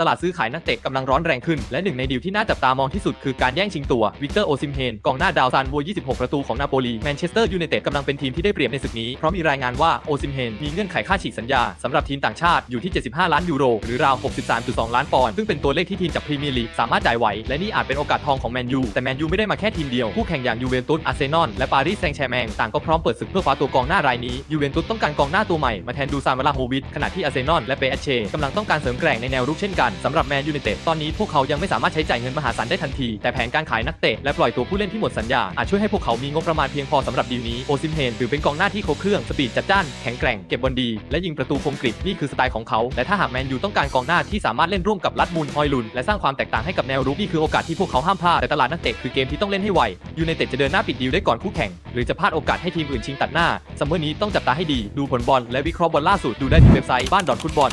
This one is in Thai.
ตลาดซื้อขายนักเตะกำลังร้อนแรงขึ้น และหนึ่งในดีลที่น่าจับตามองที่สุดคือการแย่งชิงตัว วิกเตอร์โอซิมเฮนกองหน้าดาวซันวัย26 ประตูของนาโปลีแมนเชสเตอร์ยูไนเต็ดกำลังเป็นทีมที่ได้เปรียบในศึกนี้ เพราะมีรายงานว่าโอซิมเฮนมีเงื่อนไขค่าฉีกสัญญาสำหรับทีมต่างชาติอยู่ที่ 75 ล้านยูโร หรือราว 63.2 ล้านปอนด์ซึ่งเป็นตัวเลขที่ทีมจากพรีเมียร์ลีกสามารถจ่ายไหวและนี่อาจเป็นโอกาสทองของแมนยูแต่แมนยูไม่ได้มาแค่ทีมเดียวคู่แข่งอย่างยูเวนตุสอาร์เซนอลและปารีสแซงต์แชร์แมงต่างก็พร้อมเปิดศึกเพื่อคว้าตัวกองหน้ารายนี้ยูเวนตุสต้องการกองหน้าตัวใหม่มาแทนดูซานวาลาโฮวิชขณะที่อาร์เซนอลและเปเอเชกำลังต้องการเสริมแกร่งในแนวรุกเช่นกันกันสำหรับแมนยูไนเต็ดตอนนี้พวกเขายังไม่สามารถใช้จ่ายเงินมหาศาลได้ทันที แต่แผนการขายนักเตะและปล่อยตัวผู้เล่นที่หมดสัญญาอาจช่วยให้พวกเขามีงบประมาณเพียงพอสำหรับดีลนี้โอซิมเฮนถือเป็นกองหน้าที่ครบเครื่องสปีดจัดจ้านแข็งแกร่งเก็บบอลดี และยิงประตูคมกริบนี่คือสไตล์ของเขา และถ้าหากแมนยูต้องการกองหน้าที่สามารถเล่นร่วมกับลัดมูลฮอยลุนและสร้างความแตกต่างให้กับแนวรุกนี่คือโอกาสที่พวกเขาห้ามพลาดแต่ตลาดนักเตะคือเกมที่ต้องเล่นให้ไวยูไนเต็ดจะเดินหน้าปิดดีลได้ก่อนคู่แข่ง หรือจะพลาดโอกาสให้ทีมอื่นชิงตัดหน้าซัมเมอร์นี้ต้องจับตาให้ดีดูผลบอลและวิเคราะห์บอลล่าสุดดูได้ที่เว็บไซต์บ้านดอทฟุตบอล